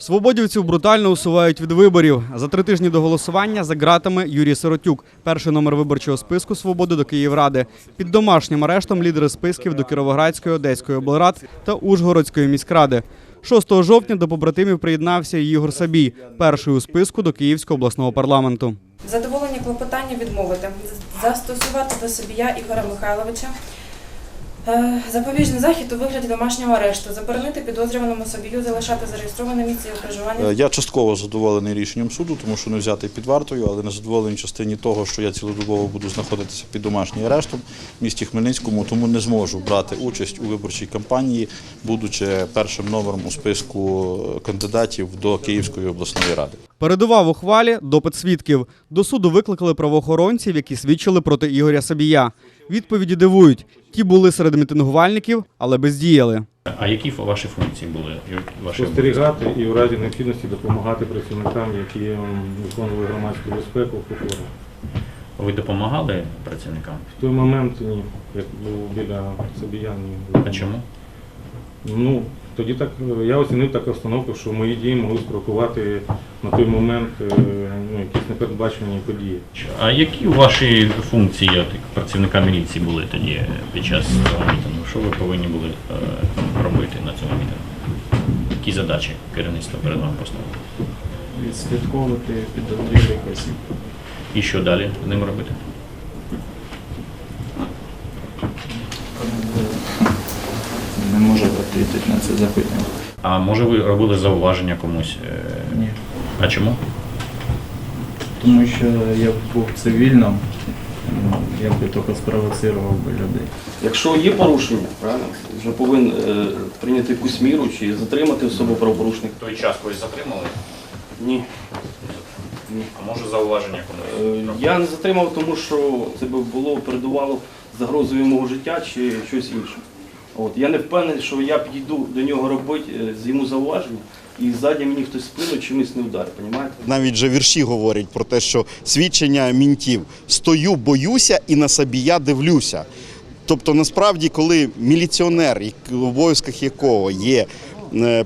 Свободівців брутально усувають від виборів. За три тижні до голосування за ґратами Юрій Сиротюк, перший номер виборчого списку свободи до Київради. Під домашнім арештом лідери списків до Кіровоградської, Одеської облрад та Ужгородської міськради. 6 жовтня до побратимів приєднався Ігор Сабій, перший у списку до Київського обласного парламенту. Задоволення клопотання відмовити. Застосувати до Собія Ігоря Михайловича запобіжний захід у вигляді домашнього арешту. Заборонити підозрюваному Собію залишати зареєстроване місце його проживання. Е, Я частково задоволений рішенням суду, тому що не взятий під вартою, але не задоволений частині того, що я цілодобово буду знаходитися під домашнім арештом в місті Хмельницькому, тому не зможу брати участь у виборчій кампанії, будучи першим номером у списку кандидатів до Київської обласної ради. Передував ухвалі допит свідків. До суду викликали правоохоронців, які свідчили проти Ігоря Сабія. Відповіді дивують. Ті були серед мітингувальників, але бездіяли. А які ваші функції були? Ваші спостерігати і в разі необхідності допомагати працівникам, які виконували громадську безпеку в Кукурі. Ви допомагали працівникам? В той момент ні, як був біля Собіян. ні. А чому? Ну, тоді так я оцінив таку обстановку, що мої дії могли спровокувати на той момент е, ну, якісь непередбачені події. А які ваші функції як працівника міліції були тоді е, під час цього мітингу? Що ви повинні були е, робити на цьому мітингу? Які задачі керівництво перед вами поставило? відслідковувати підозрілих осіб. І що далі з ними робити? Не можу відповідати на це запитання. А може ви робили зауваження комусь? е, Ні. А чому? Тому що я б був цивільним, ну, я би тільки спровоцирував би людей. Якщо є порушення, правильно, вже повинен е, прийняти якусь міру чи затримати особу правопорушника. В той час когось затримали? Ні. А може зауваження Е, Я не затримав, тому що це би було передувало загрозою мого життя чи щось інше. От я не впевнений, що я підійду до нього робити е, йому зауваження, і ззаді мені хтось спину чимось не вдарить, розумієте? Навіть же вірші говорять про те, що свідчення мінтів стою, боюся і на Сабія дивлюся. Тобто, насправді, коли міліціонер, в обов'язках якого є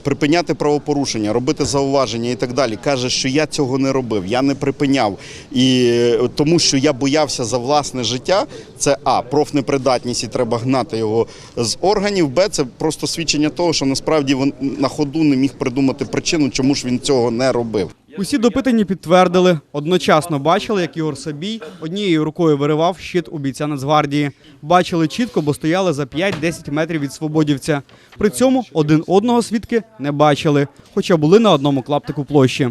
припиняти правопорушення, робити зауваження і так далі, каже, що я цього не робив, я не припиняв, і е, тому що я боявся за власне життя, це а профнепридатність і треба гнати його з органів. Б це просто свідчення того, що насправді він на ходу не міг придумати причину, чому ж він цього не робив. Усі допитані підтвердили. Одночасно бачили, як Ігор Сабій однією рукою виривав щит у бійця Нацгвардії. Бачили чітко, бо стояли за 5-10 метрів від свободівця. При цьому один одного свідки не бачили, хоча були на одному клаптику площі.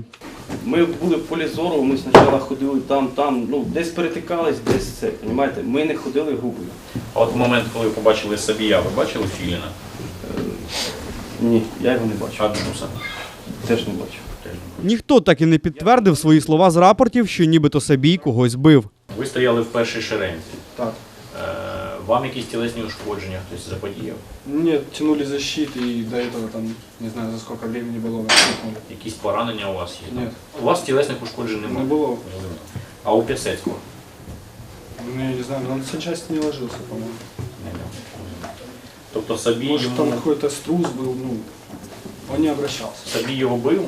Ми були в полі зору, ми спочатку ходили там, там, ну десь перетикались, десь це, розумієте? Ми не ходили групою. А от в момент, коли ви побачили Сабія, ви бачили Філіна? Ні, я його не бачив. А Дмуса? Теж не бачив. Ніхто так і не підтвердив свої слова з рапортів, що нібито Сабій когось бив. Ви стояли в першій шеренці. Так. Е, Вам якісь тілесні ушкодження хтось заподіяв? Нет, тянули защиты и до этого там, не знаю, за сколько времени было наступнули. Якісь поранення у вас є? Ні. У вас тілесних ушкоджень немає? Не було. А у Пісецького? Ну, я не знаю, но он в части не ложился, по-моему. Тобто Сабій Может, там йому... какой-то струс был, ну, он не обращался. Сабій його бив видел.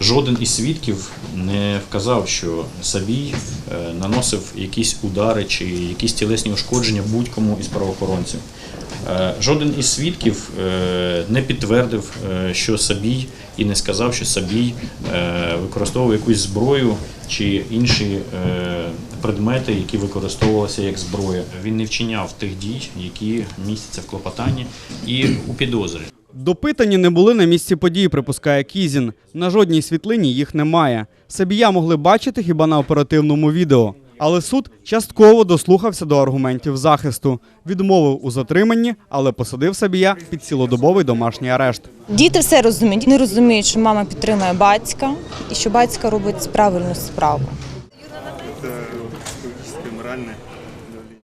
Жоден із свідків не вказав, що Сабій е, наносив якісь удари чи якісь тілесні ушкодження будь-кому із правоохоронців. Е, Жоден із свідків е, не підтвердив, що Сабій і не сказав, що Сабій використовував якусь зброю чи інші е, предмети, які використовувалися як зброя. Він не вчиняв тих дій, які містяться в клопотанні і у підозрі. Допитані не були на місці події, припускає Кізін. На жодній світлині їх немає. Сабія могли бачити хіба на оперативному відео. Але суд частково дослухався до аргументів захисту, відмовив у затриманні, але посадив Сабія під цілодобовий домашній арешт. Діти все розуміють. Вони розуміють, що мама підтримує батька і що батька робить правильну справу. Это психологическое, моральное